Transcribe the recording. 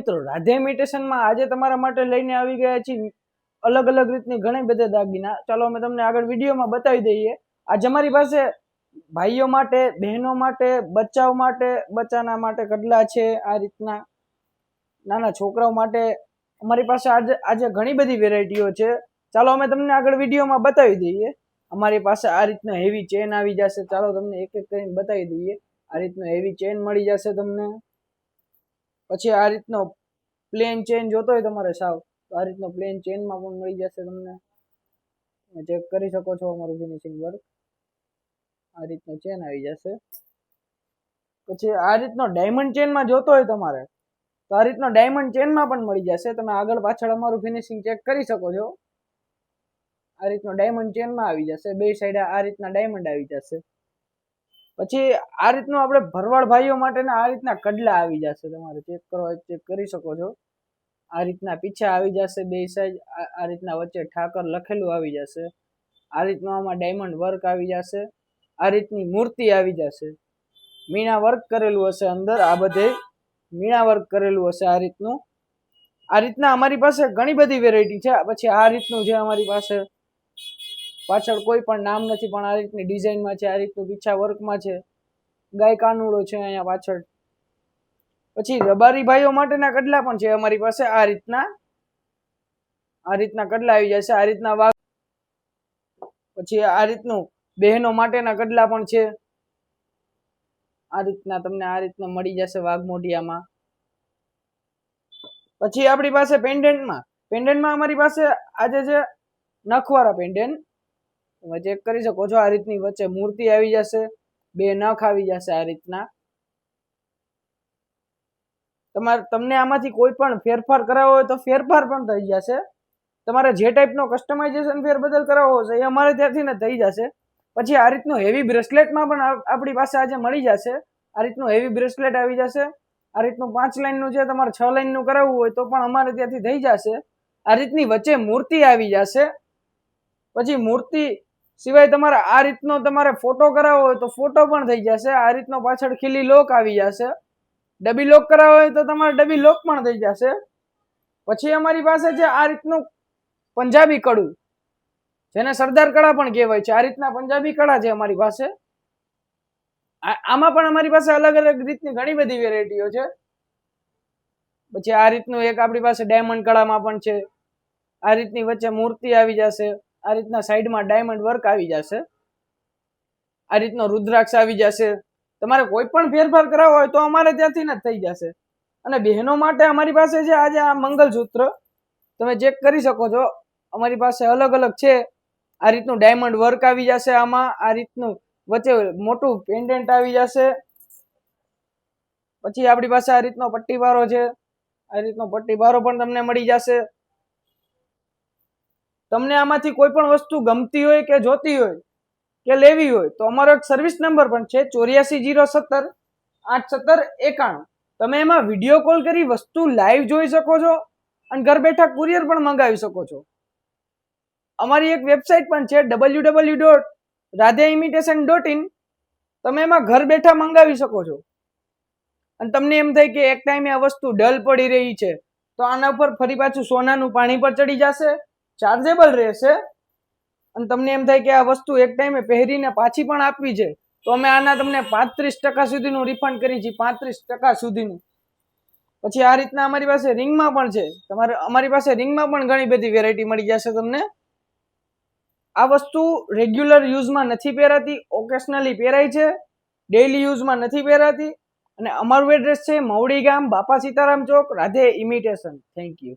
મિત્રો, રાધે ઇમિટેશનમાં આજે તમારા માટે લઈને આવી ગયા છીએ અલગ અલગ રીતની ઘણી બધા દાગીના. ચાલો અમે તમને આગળ વિડીયોમાં બતાવી દઈએ. આજે અમારી પાસે ભાઈઓ માટે, બહેનો માટે, બચ્ચાઓ માટે, બચ્ચાના માટે કડલા છે આ રીતના. નાના છોકરાઓ માટે અમારી પાસે આજે આજે ઘણી બધી વેરાયટીઓ છે. ચાલો અમે તમને આગળ વિડીયોમાં બતાવી દઈએ. અમારી પાસે આ રીતના હેવી ચેન આવી જશે. ચાલો તમને એક એક કરીને બતાવી દઈએ. આ રીતનું હેવી ચેન મળી જશે તમને. પછી આ રીતનો પ્લેન ચેન જોતો હોય તમારે સાવ, તો આ રીતનો પ્લેન ચેનમાં પણ મળી જશે તમને. તમે ચેક કરી શકો છો અમારું ફિનિશિંગ વર્ક આ રીતનો ચેન આવી જશે. પછી આ રીતનો ડાયમંડ ચેનમાં જોતો હોય તમારે, તો આ રીતનો ડાયમંડ ચેનમાં પણ મળી જશે. તમે આગળ પાછળ અમારું ફિનિશિંગ ચેક કરી શકો છો. આ રીતનો ડાયમંડ ચેનમાં આવી જશે. બે સાઈડ આ રીતના ડાયમંડ આવી જશે. પછી આ રીતનું આપણે ભરવાડ ભાઈઓ માટેના આ રીતના કડલા આવી જશે. તમારે ચેક કરવા ચેક કરી શકો છો. આ રીતના પીછા આવી જશે બે સાઈડ આ રીતના વચ્ચે ઠાકર લખેલું આવી જશે. આ રીતનું આમાં ડાયમંડ વર્ક આવી જશે. આ રીતની મૂર્તિ આવી જશે. મીણા વર્ક કરેલું હશે અંદર, આ બધે મીણા વર્ક કરેલું હશે આ રીતનું. આ રીતના અમારી પાસે ઘણી બધી વેરાયટી છે. પછી આ રીતનું જે અમારી પાસે પાછળ કોઈ પણ નામ નથી, પણ આ રીતની ડિઝાઇનમાં છે, આ રીતનું પીછા વર્કમાં છે. ગાય કાનુડો છે અહીંયા પાછળ. પછી રબારી ભાઈઓ માટેના કડલા પણ છે, અમારી પાસે આ રીતના આ રીતના કડલા આવી જશે આ રીતના વાઘ. પછી આ રીતનું બહેનો માટેના કડલા પણ છે. આ રીતના તમને આ રીતના મળી જશે વાઘ મોઢિયામાં. પછી આપણી પાસે પેન્ડન્ટમાં પેન્ડન્ટમાં અમારી પાસે આજે છે નખવાળા પેન્ડન્ટ તમે ચેક કરી શકો છો આ રીતની વચ્ચે મૂર્તિ આવી જશે. બે નખ આવી જશે આ રીતના. તમારે, તમને આમાંથી કોઈ પણ ફેરફાર કરાવવો હોય તો ફેરફાર પણ થઈ જશે. તમારે જે ટાઈપનો કસ્ટમાઇઝેશન ફેરબદલ કરાવવો હશે એ અમારે ત્યાંથી ને થઈ જશે. પછી આ રીતનું હેવી બ્રેસલેટમાં પણ આપણી પાસે આજે મળી જશે. આ રીતનું હેવી બ્રેસલેટ આવી જશે. આ રીતનું પાંચ લાઇનનું છે તમારે છ લાઈનનું કરાવવું હોય તો પણ અમારે ત્યાંથી થઈ જશે. આ રીતની વચ્ચે મૂર્તિ આવી જશે. પછી મૂર્તિ સિવાય તમારે આ રીતનો તમારે ફોટો કરાવવો હોય તો ફોટો પણ થઈ જશે. આ રીતનો પાછળ ખીલી લોક આવી જશે. ડબી લોક કરાવવો હોય તો તમારે ડબી લોક પણ થઈ જશે. પછી અમારી પાસે છે આ રીતનું પંજાબી કડું, જેને સરદાર કળા પણ કહેવાય છે. આ રીતના પંજાબી કળા છે અમારી પાસે. આમાં પણ અમારી પાસે અલગ અલગ રીતની ઘણી બધી વેરાયટીઓ છે. પછી આ રીતનું એક આપણી પાસે ડાયમંડ કળામાં પણ છે. આ રીતની વચ્ચે મૂર્તિ આવી જશે. આ રીતના સાઈડમાં ડાયમંડ વર્ક આવી જશે. આ રીતનો રુદ્રાક્ષ આવી જશે. તમારે કોઈ પણ ફેરફાર કરાવવો હોય તો અમારે ત્યાંથી જ થઈ જશે. અને બહેનો માટે અમારી પાસે છે આજે આ મંગલસૂત્ર, તમે ચેક કરી શકો છો. અમારી પાસે અલગ અલગ છે. આ રીતનું ડાયમંડ વર્ક આવી જશે આમાં. આ રીતનું વચ્ચે મોટું પેન્ડન્ટ આવી જશે. પછી આપણી પાસે આ રીતનો પટ્ટીવારો છે. આ રીતનો પટ્ટીવારો પણ તમને મળી જશે. તમને આમાંથી કોઈ પણ વસ્તુ ગમતી હોય કે જોતી હોય કે લેવી હોય, તો અમારો એક સર્વિસ નંબર પણ છે ચોર્યાસી જીરો સત્તર આઠ સત્તર એકાણું. તમે એમાં વીડિયો કોલ કરી વસ્તુ લાઈવ જોઈ શકો છો અને ઘર બેઠા કુરિયર પણ મંગાવી શકો છો. અમારી એક વેબસાઇટ પણ છે W W dot Radhe imitation dot in તમે એમાં ઘર બેઠા મંગાવી શકો છો. અને તમને એમ થાય કે એક ટાઈમે આ વસ્તુ ડલ પડી રહી છે, તો આના ઉપર ફરી પાછું સોનાનું પાણી પર ચડી જશે. ચાર્જેબલ રહેશે. અને તમને એમ થાય કે આ વસ્તુ એક ટાઈમે પહેરીને પાછી પણ આપવી છે, તો અમે આના તમને પાંત્રીસ ટકા સુધીનું રિફંડ કરી છીએ પાંત્રીસ ટકા સુધીનું. પછી આ રીતના અમારી પાસે રિંગમાં પણ છે. તમારે અમારી પાસે રિંગમાં પણ ઘણી બધી વેરાયટી મળી જશે તમને. આ વસ્તુ રેગ્યુલર યુઝમાં નથી પહેરાતી ઓકેશનલી પહેરાય છે. ડેઈલી યુઝમાં નથી પહેરાતી. અને અમારું એડ્રેસ છે, મવડી ગામ, બાપા સીતારામ ચોક, રાધે ઇમિટેશન થેન્ક યુ